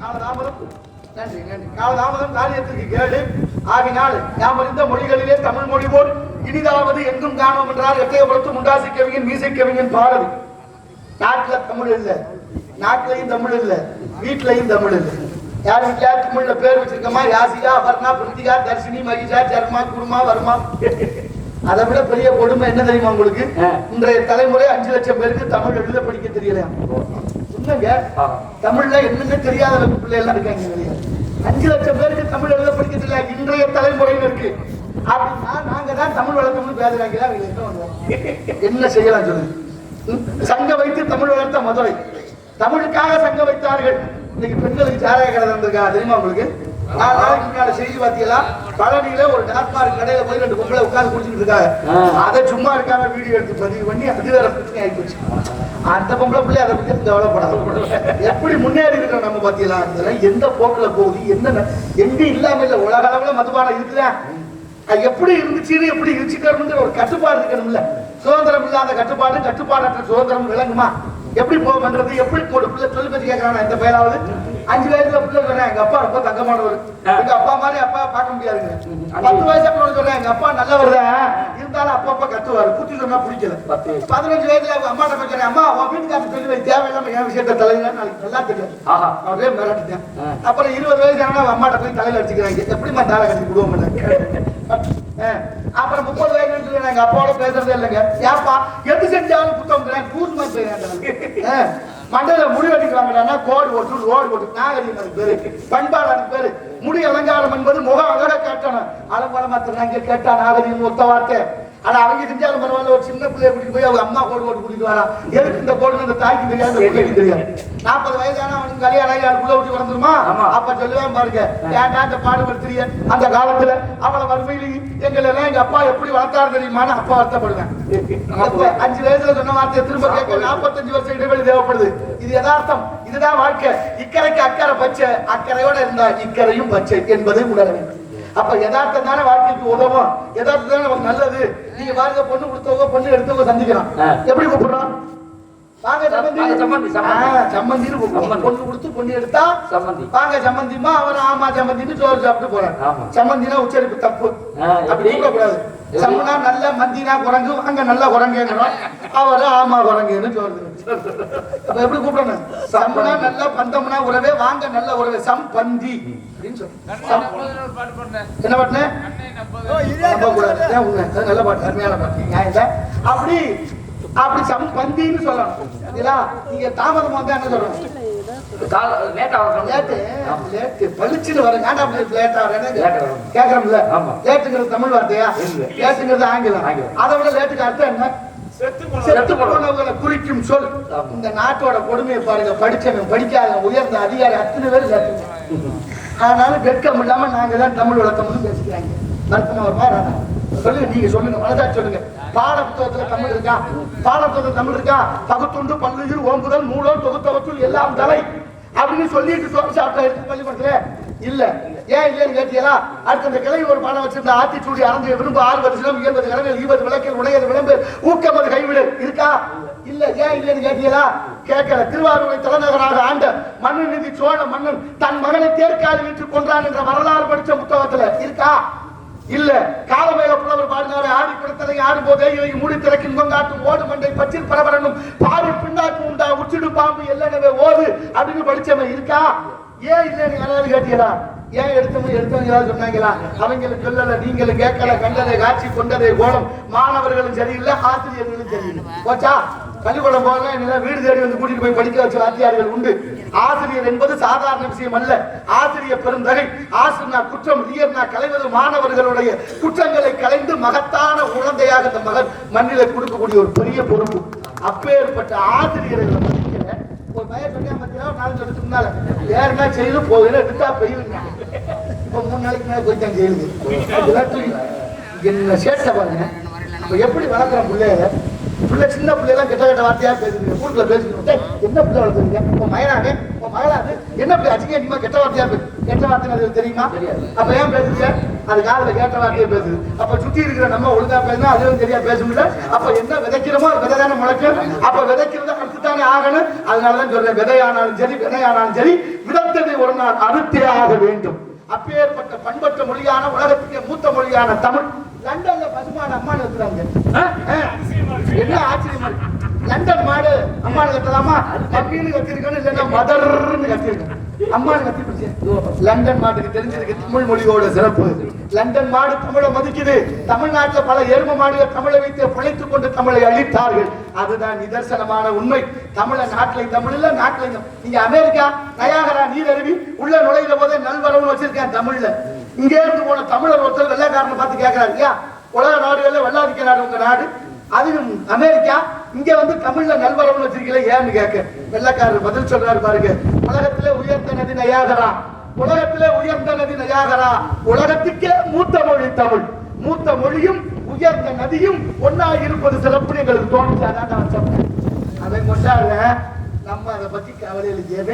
காலதாமதம். நன்றி நன்றி. காலதாமதம் காரியத்திற்கு கேடு. ஆகினால் நாம் அறிந்த மொழிகளிலே தமிழ் மொழி போல் இனிதாவது எங்கும் காணோம் என்றால் எட்டயபுரத்து முண்டாசி கவிஞன் மீசை கவிஞன் பாரதி நாட்டுல தமிழ் இல்ல. நாட்டிலையும் தமிழ் இல்ல. வீட்லயும் தமிழ் இல்ல. யார் வீட்டுல தமிழ்ல பேர் வச்சிருக்கமா? யாசிகா அபர்ணா பிருத்திகா தர்ஷினி மகிஷா சர்மா குருமா வர்மா. அதை விட பெரிய கொடுமை என்ன தெரியுமா உங்களுக்கு. இன்றைய தலைமுறை அஞ்சு லட்சம் பேருக்கு தமிழ் எழுத படிக்க தெரியல என்னங்க தமிழ்ல என்னென்ன தெரியாத பிள்ளை எல்லாம் இருக்காங்க அஞ்சு லட்சம் பேருக்கு தமிழ் எழுத படிக்க தெரியல இன்றைய தலைமுறையினருக்கு அப்படின்னா நாங்க தான் தமிழ் வளர்த்தோம்னு பேசுறாங்க என்ன செய்யலாம் சொல்லுங்க ம்? சங்கம் வைத்து தமிழ் வளர்த்த மதுரை. தமிழுக்காக சங்கம் வைத்தார்கள். இன்னைக்கு பெண்களுக்கு சாராய கடை வந்திருக்கா தெரியுமா உங்களுக்கு? நாலு நாளைக்கு முன்னாடி செய்தி பார்த்தீங்களா பழனியில ஒரு டாஸ்மார்க் கடையில போய் ரெண்டு பொம்பளை உட்கார்ந்து குடிச்சிட்டு இருக்காங்க. அதை சும்மா இருக்காம வீடியோ எடுத்து பதிவு பண்ணி அது வேற பிரச்சனை ஆகி போச்சு அந்த பொம்பளை பிள்ளை அதை பத்தி கவலைப்படாது. எப்படி முன்னேறி இருக்கிறோம் நம்ம பாத்தீங்களா இதெல்லாம் எந்த போக்கில் போகுது? என்ன எங்க இல்லாம இல்ல உலக அளவுல மதுபானம் இருக்குதா அது எப்படி இருந்துச்சுன்னு எப்படி இருந்துச்சுக்கிற ஒரு கட்டுப்பாடு இருக்கணும்ல. சுதந்திரம் இல்லாத கட்டுப்பாடு கட்டுப்பாடற்ற சுதந்திரம் விளங்குமா? எப்படி போக பண்றது? எப்படி ஒரு பிள்ளை சொல்லி பத்தி கேட்கறானா இந்த பையனாவது அஞ்சு வயசுல பிள்ளை சொல்றேன் எங்க அப்பா ரொம்ப தங்கமானவர். எங்க அப்பா மாதிரி அப்பா பார்க்க முடியாதுங்க. பத்து வயசு அப்பா சொல்றேன் எங்க அப்பா நல்லவர் இருந்தாலும் அப்பா அப்பா கத்துவாரு. புத்தி சொன்னா பிடிக்கல. பதினஞ்சு வயசுல அவங்க அம்மாட்ட போய் சொன்னேன் அம்மா உன் வீட்டுக்காரர் சொல்லி வை தேவையில்லாம என் விஷயத்த தலையில. நாளைக்கு நல்லா தெரியும் அப்படியே மிரட்டிட்டேன். அப்புறம் இருபது வயசு ஆனா அவன் அம்மாட்ட போய் தலையில அடிச்சுக்கிறாங்க. எப்படிமா தாரை கட்டி விடுவோம் அப்புறம் முப்பது வயசு எங்க அப்பாவோட பேசுறதே இல்லைங்க. ஏப்பா எது செஞ்சாலும் புத்தகம் கூசு மாதிரி போயிடுறேன் மண்டல முடி வெட்டிக்கு கோடு ஓட்டு ரோடு ஓட்டு நாகரிகம் பேரு பண்பாடு பேரு. முடி அலங்காரம் என்பது முக அழக காட்டணும். அலங்காரம் கேட்டான் கேட்டா நாகரிகம் ஒத்த வார்த்தை. ஆனா அவங்க செஞ்சாலும் பரவாயில்ல. ஒரு சின்ன பிள்ளைய கூட்டிட்டு போய் அவங்க அம்மா கோடு போட்டு கூட்டிட்டு வரா. எதுக்கு இந்த கோடு இந்த தாய்க்கு தெரியாது இந்த பிள்ளைக்கு தெரியாது? நாற்பது வயசான அவனுக்கு கல்யாணம் ஆகி அதுக்குள்ள விட்டு ஆமா. அப்ப சொல்லுவேன் பாருங்க ஏன்டா இந்த பாடுபடுத்துறிய அந்த காலத்துல அவளை வறுமையில எங்களை எல்லாம் எங்க அப்பா எப்படி வளர்த்தாரு தெரியுமான்னு அப்பா வருத்தப்படுவேன். அஞ்சு வயசுல சொன்ன வார்த்தையை திரும்ப கேட்க நாற்பத்தஞ்சு வருஷம் இடைவெளி தேவைப்படுது. இது யதார்த்தம். இதுதான் வாழ்க்கை. இக்கரைக்கு அக்கறை பச்சை. அக்கறையோட இருந்தா இக்கரையும் பச்சை என்பதை உணர வேண்டும். அப்ப யதார்த்தம் தானே வாழ்க்கைக்கு உதவும். யதார்த்தம் தானே நமக்கு நல்லது. நீங்க பாருங்க பொண்ணு கொடுத்தவங்க பொண்ணு எடுத்தவங்க சந்திக்கிறோம் ஆ. எப்படி வாங்க சம்பந்தி வாங்க சம்பந்தி, சம்பந்தின்னு சம்பந்தி. பொண்ணு கொடுத்து பொண்ணு எடுத்தா சம்பந்தி வாங்க சம்பந்திமா அவர் ஆமா சம்பந்தின்னு சோறு சாப்பிட்டு ஆமா. சம்பந்தினா உச்சரிப்பு தப்பு. அப்படி? கூப்பிடக்கூடாது. சம்பனா நல்ல மந்தினா குரங்கு அங்க நல்ல குரங்குங்கிறோம். அவரு ஆமா குரங்குன்னு சொல்றது அப்ப எப்படி கூப்பிடணும்? சம்பனா நல்ல பந்தம்னா உறவே வாங்க நல்ல உறவே. சம்பந்தி. அப்படின்னு சொல்லணும் சம்- என்ன பாட்டு நல்ல பாட்டு அருமையான பாட்டு. நியாயம். அப்படி அப்படி சம்பந்தின்னு சொல்லணும். சரிங்களா நீங்க தாமதம் வந்தா என்ன சொல்லணும் தமிழ் வார்த்தையா? இல்ல. லேட்டுங்கிறது ஆங்கிலம். ஆங்கிலம். அதை விட லேட்டுக்கு அர்த்தம் என்ன? செத்து போனவங்களை குறிக்கும் சொல். இந்த நாட்டோட கொடுமையை பாருங்க. படிச்சவன் படிக்காதவன் உயர்ந்த அதிகாரி அத்தனை பேர் ஆனாலும் வெட்கம் இல்லாம நாங்க தான் தமிழ் வளர்த்தோம்னு பேசிக்கிறாங்க? சொல்லுங்க நீங்க சொல்லுங்க மனதா சொல்லுங்க. பாட புத்தகத்துல தமிழ் இருக்கா? பாட புத்தகத்துல தமிழ் இருக்கா? பகுத்துண்டு பல்லுயிர் ஓம்புதல் மூலம் தொகுத்தவற்றுள் எல்லாம் தலை. அப்படின்னு சொல்லிட்டு சோறு சாப்பிட்டா இருக்கு பள்ளிக்கூடத்துல இல்ல. ஏன் இல்லைன்னு கேட்டீங்களா? அடுத்த அந்த கிளை ஒரு பாடம் வச்சிருந்த ஆத்திச்சூடி அறந்து விரும்பு ஆறு வருஷம் இருபது கடமைகள் இருபது விளக்கில் உடையது விளம்பு ஊக்கமது கைவிடு. இருக்கா? இல்ல. ஏன் இல்லைன்னு கேட்டீங்களா? கேட்கல. திருவாரூரை தலைநகராக ஆண்ட மன்னன் நிதி சோழ மன்னன் தன் மகனை தேர்க்கால் வீட்டு கொன்றான் என்ற வரலாறு படிச்ச புத்தகத்துல இருக்கா? இல்ல. காலமேக புலவர் பாடினாரு ஆடி கொடுத்ததை ஆடும் போதே இவை மூடி திறக்கின் கொங்காட்டும் ஓடு மண்டை பச்சில் பரபரனும் பாடி பின்னாக்கு உண்டா உச்சிடு பாம்பு அப்படின்னு படிச்சவன் இருக்கா? ஏன் இல்லைன்னு யாராவது கேட்டீங்களா? ஏன் எடுத்தவங்க எடுத்தவங்க யாராவது சொன்னாங்களா? அவங்களுக்கு சொல்லல நீங்களும் கேட்கல கண்டதை காட்சி கொண்டதை கோலம். மாணவர்களும் சரியில்லை ஆசிரியர்களும் சரியில்லை. போச்சா? பள்ளிக்கூடம் போகலாம் என்ன வீடு தேடி வந்து கூட்டிட்டு போய் படிக்க வச்ச வாத்தியார்கள் உண்டு. ஆசிரியர் என்பது சாதாரண விஷயம் அல்ல. ஆசிரியர் பெருந்தகை ஆசிரியர் குற்றம் ரியர்னா கலைவது மாணவர்களுடைய குற்றங்களை களைந்து மகத்தான குழந்தையாக இந்த மகன் மண்ணில கொடுக்கக்கூடிய ஒரு பெரிய பொறுப்பு. அப்பேற்பட்ட ஆசிரியர்கள் ஒரு பையன் சொன்னா மத்தியா நாலு வருஷத்துக்கு முன்னால ஏறுனா செய்து போகுது விட்டா பெய்யுங்க இப்போ மூணு நாளைக்கு மேலே போயிட்டாங்க ஜெயிலுக்கு. என்ன சேட்டை பாருங்க. இப்ப எப்படி வளர்க்குறோம் பிள்ளைய? பிள்ளை சின்ன பிள்ளைலாம் கெட்ட கெட்ட வார்த்தையா பேசுறீங்க வீட்டுல பேசுறீங்க என்ன பிள்ளை வளர்க்குறீங்க? உன் மகனாக உன் மகளாது என்ன பிள்ளை அச்சிங்க கெட்ட வார்த்தையா பேசு கெட்ட வார்த்தை அது தெரியுமா? தெரியாது. அப்ப ஏன் பேசுறீங்க அது காதுல கேட்ட வார்த்தையே பேசுது. அப்ப சுத்தி இருக்கிற நம்ம ஒழுங்கா பேசினா அதுவும் சரியா பேச முடியல. அப்ப என்ன விதைக்கிறோமோ விதை தானே முளைக்கும். அப்ப விதைக்கிறத தானே ஆகணும்? அதனாலதான் சொல்றேன் விதையானாலும் சரி விதையானாலும் சரி விதத்ததை ஒரு நாள் அறுத்தே ஆக வேண்டும். அப்பேற்பட்ட பண்பற்ற மொழியான உலகத்துக்கே மூத்த மொழியான தமிழ். லண்டன்ல பசுமான அம்மான் இருக்கிறாங்க என்ன ஆச்சரியமா லண்டன் மாடு அம்மானு கட்டலாமா அப்படின்னு கத்திருக்கணும் இல்லைன்னா மதர்ன்னு கத்திருக்கணும் அம்மானு கத்தி லண்டன் மாட்டுக்கு தெரிஞ்சிருக்கு தமிழ் மொழியோட சிறப்பு. லண்டன் மாடு தமிழை மதிக்குது. தமிழ்நாட்டுல பல எரும மாடுகள் தமிழை வைத்து பிழைத்துக் கொண்டு தமிழை அழித்தார்கள். அதுதான் நிதர்சனமான உண்மை. தமிழ நாட்டிலையும் தமிழ் இல்ல நாட்டிலையும் நீங்க அமெரிக்கா நயாகரா நீர் உள்ள நுழையிற போதே நல்வரவுன்னு வச்சிருக்கேன் தமிழ்ல. இங்க இருந்து போன தமிழர் ஒருத்தர் வெள்ளைக்காரனை பார்த்து கேட்கிறாரு இல்லையா உலக நாடுகள்ல வெள்ளாதிக்க நாடு உங்க நாடு? அது அமெரிக்கா இங்க வந்து தமிழ்ல நல்வரம் வச்சிருக்கீங்களே ஏன்னு கேட்க. வெள்ளக்காரர் பதில் சொல்றாரு பாருங்க. உலகத்திலே உயர்ந்த நதி நயாகரா. உலகத்திலே உயர்ந்த நதி நயாகரா. உலகத்துக்கே மூத்த மொழி தமிழ். மூத்த மொழியும் உயர்ந்த நதியும் ஒன்னா இருப்பது சிறப்புன்னு எங்களுக்கு தோணுச்சு. அதான் நான் சொன்னேன். அதை கொண்டாடுற நம்ம அதை பத்தி கவலையில் எவன்